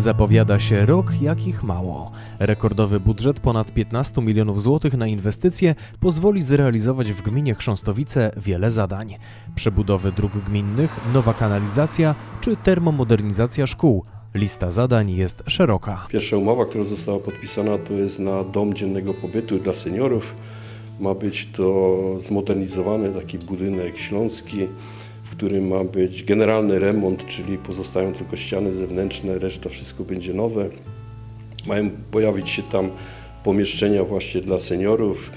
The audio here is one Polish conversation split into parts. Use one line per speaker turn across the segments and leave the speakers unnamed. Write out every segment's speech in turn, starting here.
Zapowiada się rok, jakich mało. Rekordowy budżet ponad 15 milionów złotych na inwestycje pozwoli zrealizować w gminie Chrząstowice wiele zadań. Przebudowy dróg gminnych, nowa kanalizacja czy termomodernizacja szkół. Lista zadań jest szeroka.
Pierwsza umowa, która została podpisana, to jest na dom dziennego pobytu dla seniorów. Ma być to zmodernizowany taki budynek śląski, którym ma być generalny remont, czyli pozostają tylko ściany zewnętrzne, reszta wszystko będzie nowe. Mają pojawić się tam pomieszczenia właśnie dla seniorów,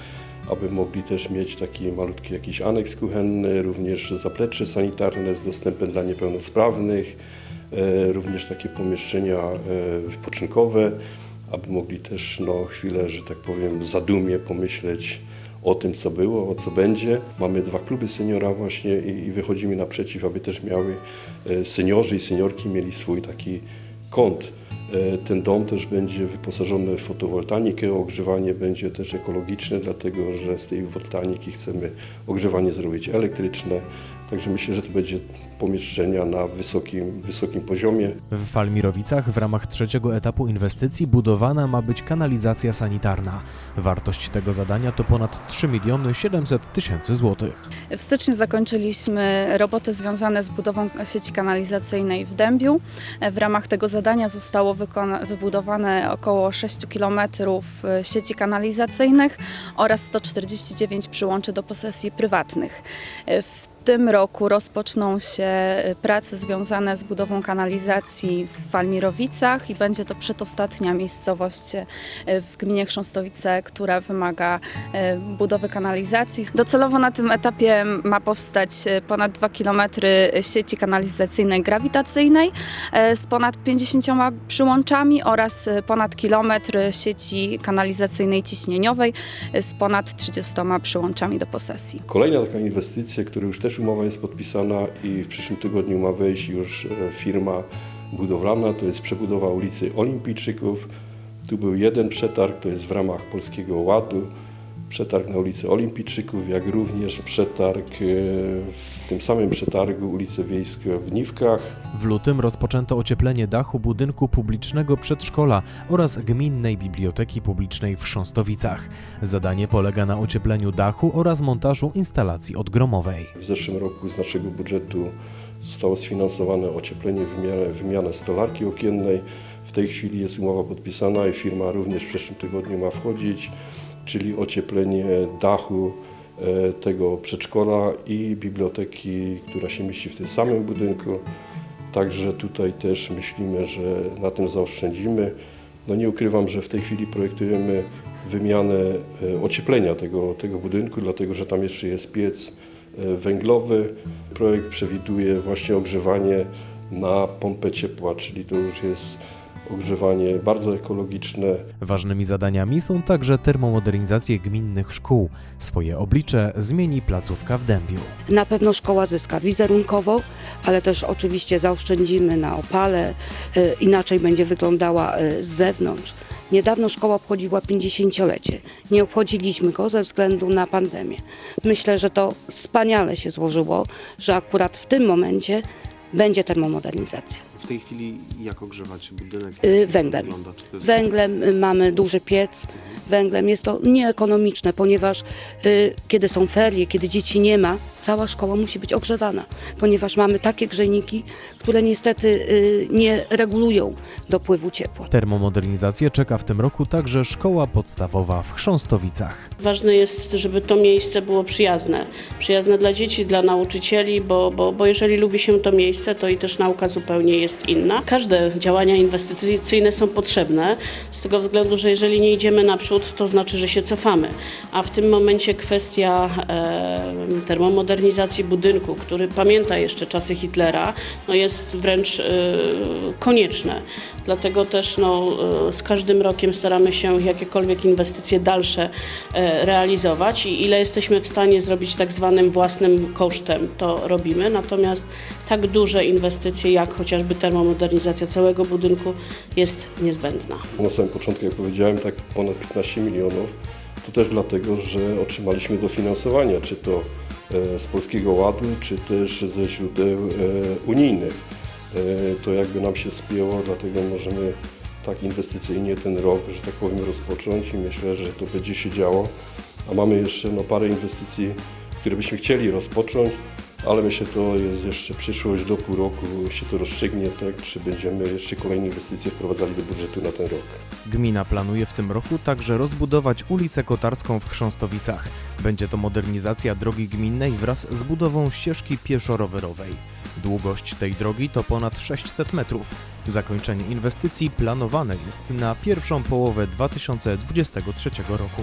aby mogli też mieć taki malutki jakiś aneks kuchenny, również zaplecze sanitarne z dostępem dla niepełnosprawnych, e, również takie pomieszczenia e, wypoczynkowe, aby mogli też no, chwilę, że tak powiem, zadumie pomyśleć o tym, co było, o co będzie. Mamy dwa kluby seniora właśnie i, i wychodzimy naprzeciw, aby też miały e, seniorzy i seniorki mieli swój taki kąt. E, Ten dom też będzie wyposażony w fotowoltaikę, ogrzewanie będzie też ekologiczne, dlatego że z tej woltaniki chcemy ogrzewanie zrobić elektryczne. Także myślę, że to będzie pomieszczenia na wysokim, wysokim poziomie.
W Falmirowicach w ramach trzeciego etapu inwestycji budowana ma być kanalizacja sanitarna. Wartość tego zadania to ponad 3 miliony 700 tysięcy złotych.
W styczniu zakończyliśmy roboty związane z budową sieci kanalizacyjnej w Dębiu. W ramach tego zadania zostało wybudowane około 6 km sieci kanalizacyjnych oraz 149 przyłączy do posesji prywatnych. W tym roku rozpoczną się prace związane z budową kanalizacji w Walmirowicach i będzie to przedostatnia miejscowość w gminie Chrząstowice, która wymaga e, budowy kanalizacji. Docelowo na tym etapie ma powstać ponad 2 km sieci kanalizacyjnej grawitacyjnej z ponad 50 przyłączami oraz ponad kilometr sieci kanalizacyjnej ciśnieniowej z ponad 30 przyłączami do posesji.
Kolejna taka inwestycja, która już też umowa jest podpisana i w przyszłym tygodniu ma wejść już e, firma budowlana, to jest przebudowa ulicy Olimpijczyków. Tu był jeden przetarg, to jest w ramach Polskiego Ładu. Przetarg na ulicę Olimpijczyków, jak również przetarg e, w tym samym przetargu ulicy Wiejskie w Niwkach.
W lutym rozpoczęto ocieplenie dachu budynku publicznego przedszkola oraz gminnej biblioteki publicznej w Chrząstowicach. Zadanie polega na ociepleniu dachu oraz montażu instalacji odgromowej.
W zeszłym roku z naszego budżetu zostało sfinansowane ocieplenie, wymianę, wymianę stolarki okiennej. W tej chwili jest umowa podpisana i firma również w przyszłym tygodniu ma wchodzić, czyli ocieplenie dachu e, tego przedszkola i biblioteki, która się mieści w tym samym budynku. Także tutaj też myślimy, że na tym zaoszczędzimy. No nie ukrywam, że w tej chwili projektujemy wymianę e, ocieplenia tego, tego budynku, dlatego że tam jeszcze jest piec e, węglowy. Projekt przewiduje właśnie ogrzewanie na pompę ciepła, czyli to już jest ogrzewanie bardzo ekologiczne,
Ważnymi zadaniami są także termomodernizacje gminnych szkół. Swoje oblicze zmieni placówka w Dębiu.
Na pewno szkoła zyska wizerunkowo, ale też oczywiście zaoszczędzimy na opale, y, inaczej będzie wyglądała y, z zewnątrz. Niedawno szkoła obchodziła 50-lecie. Nie obchodziliśmy go ze względu na pandemię. Myślę, że to wspaniale się złożyło, że akurat w tym momencie będzie termomodernizacja.
W tej chwili jak ogrzewać budynek?
Y,
Jak
węglem.
wygląda? Czy to jest
Węglem y, mamy duży piec, węglem jest to nieekonomiczne, ponieważ y, kiedy są ferie, kiedy dzieci nie ma, cała szkoła musi być ogrzewana, ponieważ mamy takie grzejniki, które niestety y, nie regulują dopływu ciepła.
Termomodernizację czeka w tym roku także szkoła podstawowa w Chrząstowicach.
Ważne jest, żeby to miejsce było przyjazne. Przyjazne dla dzieci, dla nauczycieli, bo, bo, bo jeżeli lubi się to miejsce, to i też nauka zupełnie jest inna. Każde działania inwestycyjne są potrzebne, z tego względu, że jeżeli nie idziemy naprzód, to znaczy, że się cofamy. A w tym momencie kwestia termomodernizacji budynku, który pamięta jeszcze czasy Hitlera, no jest wręcz e, konieczne. Dlatego też no, e, z każdym rokiem staramy się jakiekolwiek inwestycje dalsze e, realizować i ile jesteśmy w stanie zrobić tak zwanym własnym kosztem, to robimy. Natomiast tak duże inwestycje jak chociażby termomodernizacja całego budynku jest niezbędna.
Na samym początku, jak powiedziałem, tak ponad 15 milionów. To też dlatego, że otrzymaliśmy dofinansowania, czy to e, z Polskiego Ładu, czy też ze źródeł e, unijnych. to jakby nam się spięło, dlatego możemy tak inwestycyjnie ten rok, że tak powiem, rozpocząć i myślę, że to będzie się działo. A mamy jeszcze no, parę inwestycji, które byśmy chcieli rozpocząć, ale myślę, to jest jeszcze przyszłość, do pół roku się to rozstrzygnie, tak, czy będziemy jeszcze kolejne inwestycje wprowadzali do budżetu na ten rok.
Gmina planuje w tym roku także rozbudować ulicę Kotarską w Chrząstowicach. Będzie to modernizacja drogi gminnej wraz z budową ścieżki pieszo-rowerowej. Długość tej drogi to ponad 600 metrów. Zakończenie inwestycji planowane jest na pierwszą połowę 2023 roku.